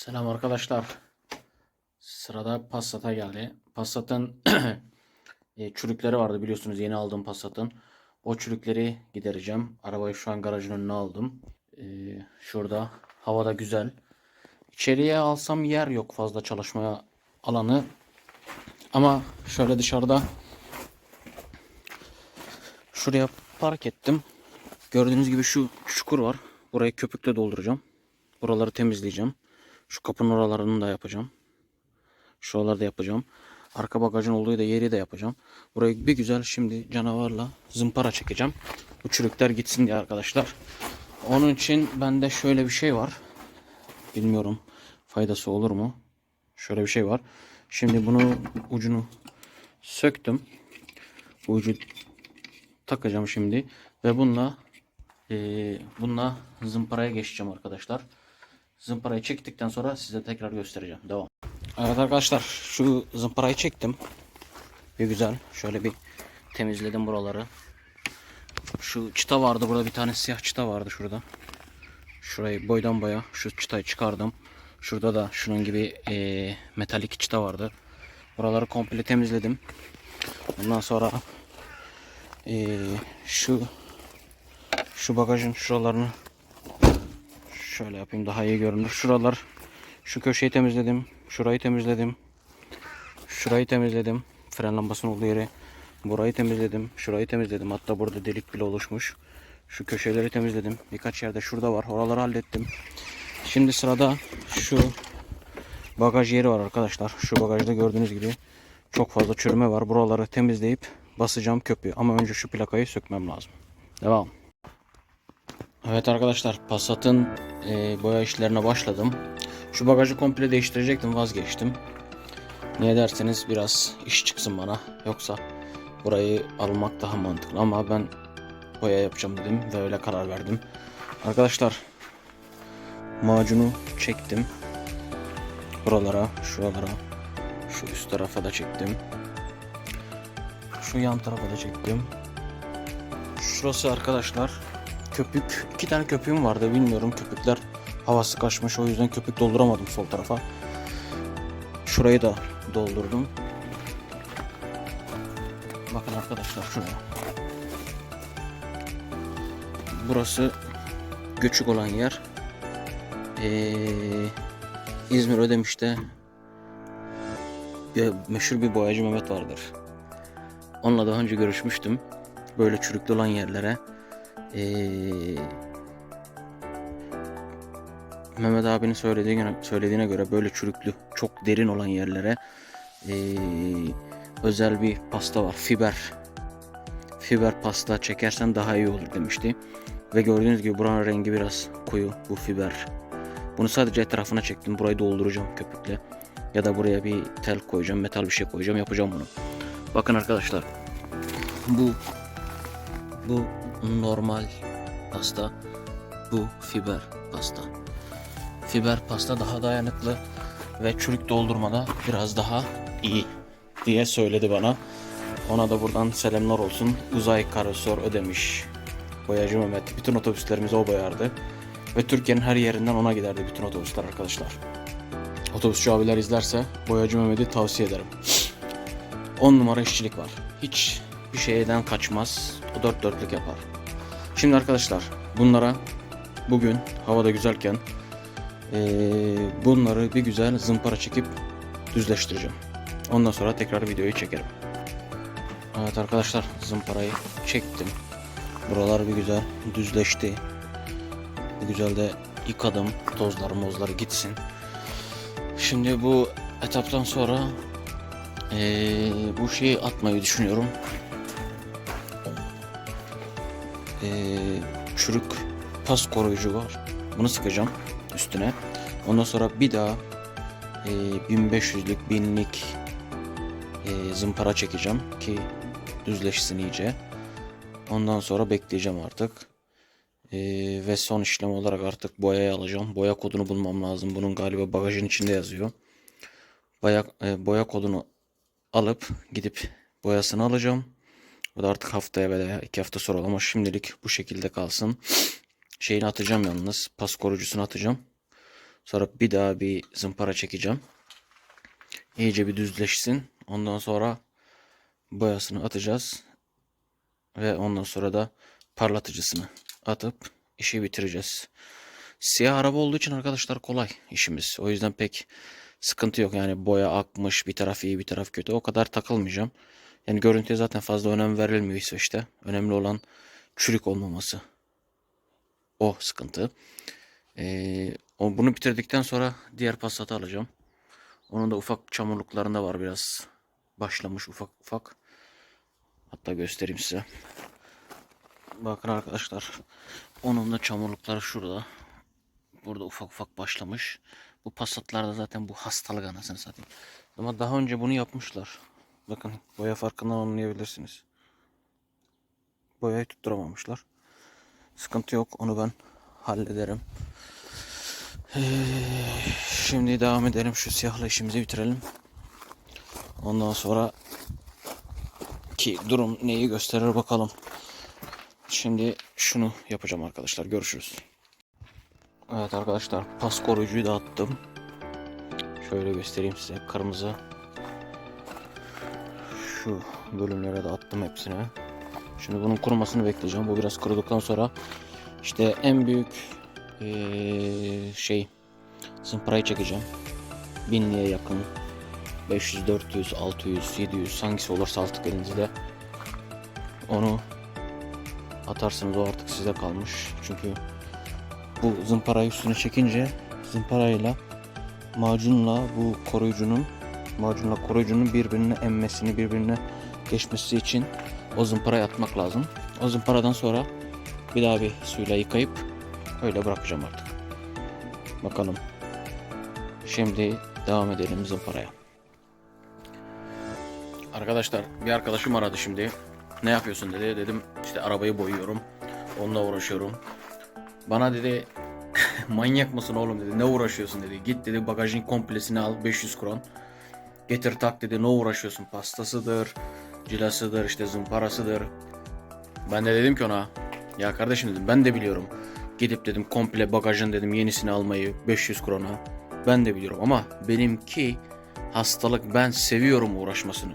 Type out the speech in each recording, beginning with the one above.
Selam arkadaşlar. Sırada Passat'a geldi. Passat'ın e, çürükleri vardı biliyorsunuz yeni aldığım Passat'ın. O çürükleri gidereceğim. Arabayı şu an garajın önüne aldım. E, şurada havada güzel. İçeriye alsam yer yok fazla çalışmaya alanı. Ama şöyle dışarıda şuraya park ettim. Gördüğünüz gibi şu çukur var. Burayı köpükle dolduracağım. Buraları temizleyeceğim. Şu kapının oralarını da yapacağım. Şuraları da yapacağım. Arka bagajın olduğu da yeri de yapacağım. Burayı bir güzel şimdi canavarla zımpara çekeceğim. Bu çürükler gitsin diye arkadaşlar. Onun için bende şöyle bir şey var. Bilmiyorum faydası olur mu? Şöyle bir şey var. Şimdi bunu ucunu söktüm. Bu ucu takacağım şimdi ve bununla eee bununla zımparaya geçeceğim arkadaşlar. Zımparayı çektikten sonra size tekrar göstereceğim. Devam. Evet arkadaşlar şu zımparayı çektim. Bir güzel şöyle bir temizledim buraları. Şu çıta vardı burada bir tane siyah çıta vardı şurada. Şurayı boydan boya şu çıtayı çıkardım. Şurada da şunun gibi eee, metalik çıta vardı. Buraları komple temizledim. Ondan sonra eee, şu şu bagajın şuralarını şöyle yapayım daha iyi görünür. Şuralar şu köşeyi temizledim. Şurayı temizledim. Şurayı temizledim. Fren lambasının olduğu yeri. Burayı temizledim. Şurayı temizledim. Hatta burada delik bile oluşmuş. Şu köşeleri temizledim. Birkaç yerde şurada var. Oraları hallettim. Şimdi sırada şu bagaj yeri var arkadaşlar. Şu bagajda gördüğünüz gibi çok fazla çürüme var. Buraları temizleyip basacağım köpüğü. Ama önce şu plakayı sökmem lazım. Devam. Evet arkadaşlar Passat'ın e, boya işlerine başladım. Şu bagajı komple değiştirecektim vazgeçtim. Niye derseniz biraz iş çıksın bana. Yoksa burayı almak daha mantıklı ama ben boya yapacağım dedim ve öyle karar verdim. Arkadaşlar macunu çektim. Buralara, şuralara, şu üst tarafa da çektim. Şu yan tarafa da çektim. Şurası arkadaşlar köpük iki tane köpüğüm vardı bilmiyorum. Köpükler havası kaçmış o yüzden köpük dolduramadım sol tarafa. Şurayı da doldurdum. Bakın arkadaşlar şuraya. Burası göçük olan yer. Ee, İzmir Ödemiş'te bir, meşhur bir boyacı Mehmet vardır. Onunla daha önce görüşmüştüm. Böyle çürüklü olan yerlere ee, Mehmet abinin söylediği göre, söylediğine göre böyle çürüklü, çok derin olan yerlere ee, özel bir pasta var. Fiber. Fiber pasta çekersen daha iyi olur demişti. Ve gördüğünüz gibi buranın rengi biraz koyu bu fiber. Bunu sadece etrafına çektim. Burayı dolduracağım köpükle. Ya da buraya bir tel koyacağım, metal bir şey koyacağım. Yapacağım bunu. Bakın arkadaşlar. Bu bu normal pasta. Bu fiber pasta. Fiber pasta daha dayanıklı ve çürük doldurmada biraz daha iyi diye söyledi bana. Ona da buradan selamlar olsun. Uzay Karosor ödemiş. Boyacı Mehmet. Bütün otobüslerimizi o boyardı. Ve Türkiye'nin her yerinden ona giderdi bütün otobüsler arkadaşlar. Otobüsçü abiler izlerse Boyacı Mehmet'i tavsiye ederim. 10 numara işçilik var. Hiç bir şeyden kaçmaz. O dört dörtlük yapar. Şimdi arkadaşlar bunlara bugün havada güzelken eee, bunları bir güzel zımpara çekip düzleştireceğim. Ondan sonra tekrar videoyu çekerim. Evet arkadaşlar zımparayı çektim. Buralar bir güzel düzleşti. Bir güzel de yıkadım. Tozları mozları gitsin. Şimdi bu etaptan sonra eee, bu şeyi atmayı düşünüyorum. Eee, çürük pas koruyucu var. Bunu sıkacağım üstüne. Ondan sonra bir daha eee 1500'lük 1000'lik eee, zımpara çekeceğim ki düzleşsin iyice. Ondan sonra bekleyeceğim artık. Eee, ve son işlem olarak artık boyayı alacağım. Boya kodunu bulmam lazım. Bunun galiba bagajın içinde yazıyor. Boya, e, boya kodunu alıp gidip boyasını alacağım. Bu da artık haftaya veya iki hafta sonra ama şimdilik bu şekilde kalsın. Şeyini atacağım yalnız. Pas koruyucusunu atacağım. Sonra bir daha bir zımpara çekeceğim. İyice bir düzleşsin. Ondan sonra boyasını atacağız. Ve ondan sonra da parlatıcısını atıp işi bitireceğiz. Siyah araba olduğu için arkadaşlar kolay işimiz. O yüzden pek sıkıntı yok. Yani boya akmış bir taraf iyi bir taraf kötü. O kadar takılmayacağım. Yani görüntüye zaten fazla önem verilmiyor İsveç'te. Önemli olan çürük olmaması. O sıkıntı. Ee, bunu bitirdikten sonra diğer Passat'ı alacağım. Onun da ufak çamurluklarında var biraz. Başlamış ufak ufak. Hatta göstereyim size. Bakın arkadaşlar. Onun da çamurlukları şurada. Burada ufak ufak başlamış. Bu Passat'larda zaten bu hastalık anasını satayım. Ama daha önce bunu yapmışlar. Bakın boya farkından anlayabilirsiniz. Boyayı tutturamamışlar. Sıkıntı yok. Onu ben hallederim. Ee, şimdi devam edelim. Şu siyahla işimizi bitirelim. Ondan sonra ki durum neyi gösterir bakalım. Şimdi şunu yapacağım arkadaşlar. Görüşürüz. Evet arkadaşlar pas koruyucuyu da attım. Şöyle göstereyim size. Kırmızı. Şu bölümlere de attım hepsine. Şimdi bunun kurumasını bekleyeceğim. Bu biraz kuruduktan sonra işte en büyük eee, şey zımparayı çekeceğim. 1000'liye yakın 500, 400, 600, 700 hangisi olursa artık elinizde onu atarsınız o artık size kalmış. Çünkü bu zımparayı üstüne çekince zımparayla macunla bu koruyucunun macunla koruyucunun birbirine emmesini birbirine geçmesi için o zımparayı atmak lazım. O zımparadan sonra bir daha bir suyla yıkayıp öyle bırakacağım artık. Bakalım. Şimdi devam edelim zımparaya. Arkadaşlar bir arkadaşım aradı şimdi. Ne yapıyorsun dedi. Dedim işte arabayı boyuyorum. Onunla uğraşıyorum. Bana dedi manyak mısın oğlum dedi. Ne uğraşıyorsun dedi. Git dedi bagajın komplesini al 500 kron. Getir tak dedi. Ne uğraşıyorsun? Pastasıdır, cilasıdır, işte zımparasıdır. Ben de dedim ki ona ya kardeşim dedim ben de biliyorum. Gidip dedim komple bagajın dedim yenisini almayı 500 krona. Ben de biliyorum ama benimki hastalık ben seviyorum uğraşmasını.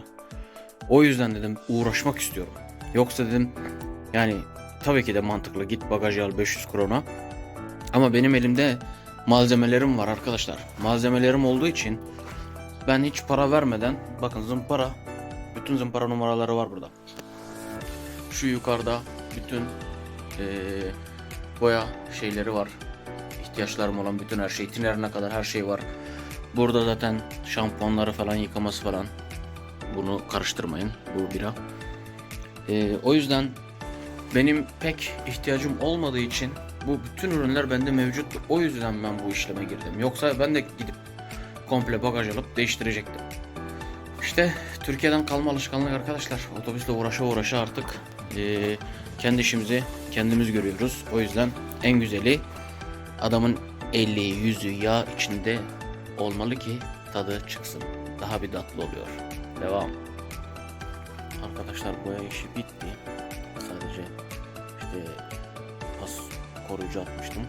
O yüzden dedim uğraşmak istiyorum. Yoksa dedim yani tabii ki de mantıklı git bagajı al 500 krona. Ama benim elimde malzemelerim var arkadaşlar. Malzemelerim olduğu için ben hiç para vermeden bakın zımpara bütün zımpara numaraları var burada. Şu yukarıda bütün eee, boya şeyleri var. İhtiyaçlarım olan bütün her şey, tinerine kadar her şey var. Burada zaten şampuanları falan yıkaması falan. Bunu karıştırmayın bu bira. Eee, o yüzden benim pek ihtiyacım olmadığı için bu bütün ürünler bende mevcut. O yüzden ben bu işleme girdim. Yoksa ben de gidip komple bagaj alıp değiştirecektim. İşte Türkiye'den kalma alışkanlık arkadaşlar. Otobüsle uğraşa uğraşa artık eee, kendi işimizi kendimiz görüyoruz. O yüzden en güzeli adamın eli yüzü yağ içinde olmalı ki tadı çıksın. Daha bir tatlı oluyor. Devam. Arkadaşlar boya işi bitti. Sadece işte pas koruyucu atmıştım.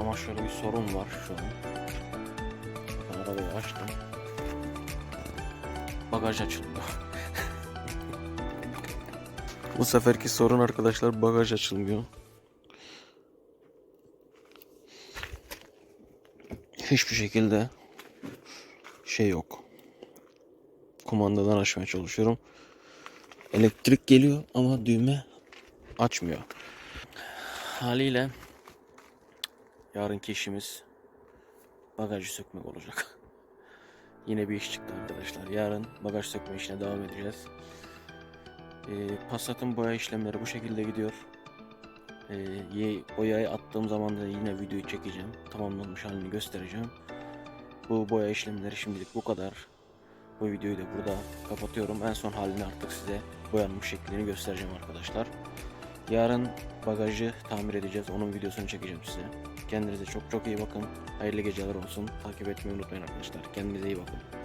Ama şöyle bir sorun var şu an. Arabayı açtım. Bagaj açılmıyor. Bu seferki sorun arkadaşlar bagaj açılmıyor. Hiçbir şekilde şey yok. Kumandadan açmaya çalışıyorum. Elektrik geliyor ama düğme açmıyor. Haliyle yarınki işimiz bagajı sökmek olacak. Yine bir iş çıktı arkadaşlar. Yarın bagaj sökme işine devam edeceğiz. Ee, Passat'ın boya işlemleri bu şekilde gidiyor. Ye- boyayı attığım zaman da yine videoyu çekeceğim. Tamamlanmış halini göstereceğim. Bu boya işlemleri şimdilik bu kadar. Bu videoyu da burada kapatıyorum. En son halini artık size boyanmış şeklini göstereceğim arkadaşlar. Yarın bagajı tamir edeceğiz. Onun videosunu çekeceğim size. Kendinize çok çok iyi bakın. Hayırlı geceler olsun. Takip etmeyi unutmayın arkadaşlar. Kendinize iyi bakın.